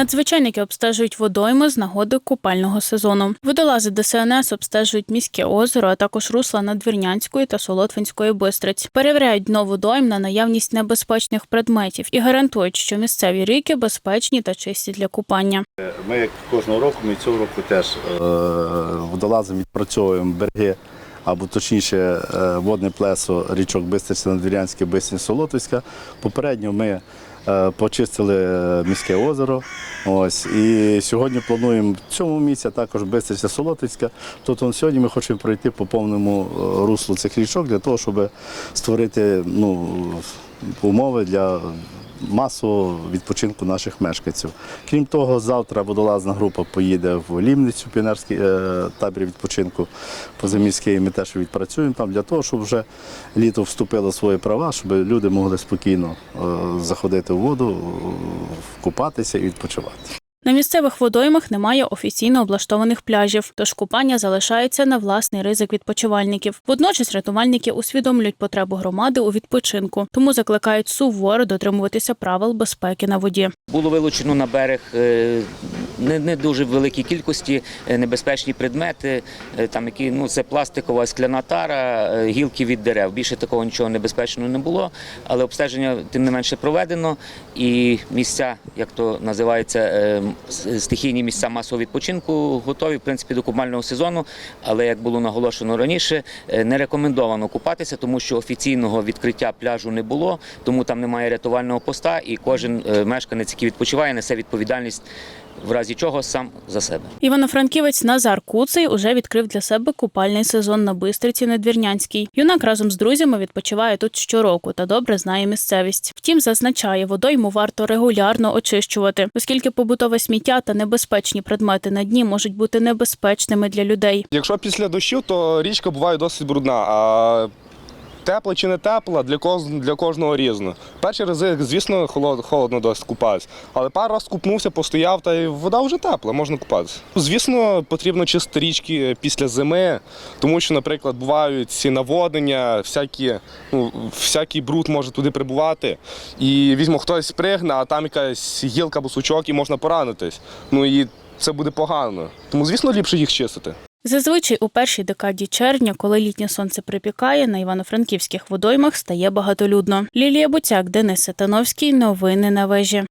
Надзвичайники обстежують водойми з нагоди купального сезону. Водолази ДСНС обстежують міське озеро, а також русла Надвірнянської та Солотвинської бистриць. Перевіряють дно водойм на наявність небезпечних предметів і гарантують, що місцеві ріки безпечні та чисті для купання. Ми як кожного року, ми цього року теж е, водолазом відпрацьовуємо береги, або точніше е, водне плесо річок Бистриця Надвірянське, Бистриця Солотвська. Попередньо ми почистили е, міське озеро. Ось, і сьогодні плануємо в цьому місці також Бистриця Солотицька. Тобто сьогодні ми хочемо пройти по повному е, руслу цих річок для того, щоб створити ну, умови для масового відпочинку наших мешканців. Крім того, завтра водолазна група поїде в Лімницю, піонерський е, табір відпочинку позаміський. Ми теж відпрацюємо там для того, щоб вже літо вступило в свої права, щоб люди могли спокійно е, заходити в воду, е, купатися і відпочивати. На місцевих водоймах немає офіційно облаштованих пляжів, тож купання залишається на власний ризик відпочивальників. Водночас рятувальники усвідомлюють потребу громади у відпочинку, тому закликають суворо дотримуватися правил безпеки на воді. Було вилучено на берег е, не, не дуже великій кількості е, небезпечні предмети, е, там які ну це пластикова скляна тара, е, гілки від дерев. Більше такого нічого небезпечного не було, але обстеження тим не менше проведено. І місця, як то називається, стихійні місця масового відпочинку, готові в принципі до купального сезону. Але як було наголошено раніше, не рекомендовано купатися, тому що офіційного відкриття пляжу не було, тому там немає рятувального поста, і кожен мешканець, який відпочиває, несе відповідальність в разі чого сам за себе. Івано-Франківець Назар Куций уже відкрив для себе купальний сезон на Бистриці Надвірнянській. Юнак разом з друзями відпочиває тут щороку та добре знає місцевість. Втім, зазначає, водойму варто регулярно очищувати, оскільки побутове сміття та небезпечні предмети на дні можуть бути небезпечними для людей. Якщо після дощу, то річка буває досить брудна. А тепла чи не тепла, для, кож... для кожного різно. Перші рази, звісно, холод... холодно досить купатися. Але пару раз купнувся, постояв, та й вода вже тепла, можна купатися. Звісно, потрібно чистити річки після зими, тому що, наприклад, бувають ці наводнення, всякі, ну, всякий бруд може туди прибувати. І візьмо хтось пригне, а там якась гілка або сучок і можна поранитись. Ну і це буде погано. Тому, звісно, ліпше їх чистити. Зазвичай у першій декаді червня, коли літнє сонце припікає, на івано-франківських водоймах стає багатолюдно. Лілія Буцяк, Денис Сатановський. Новини на вежі.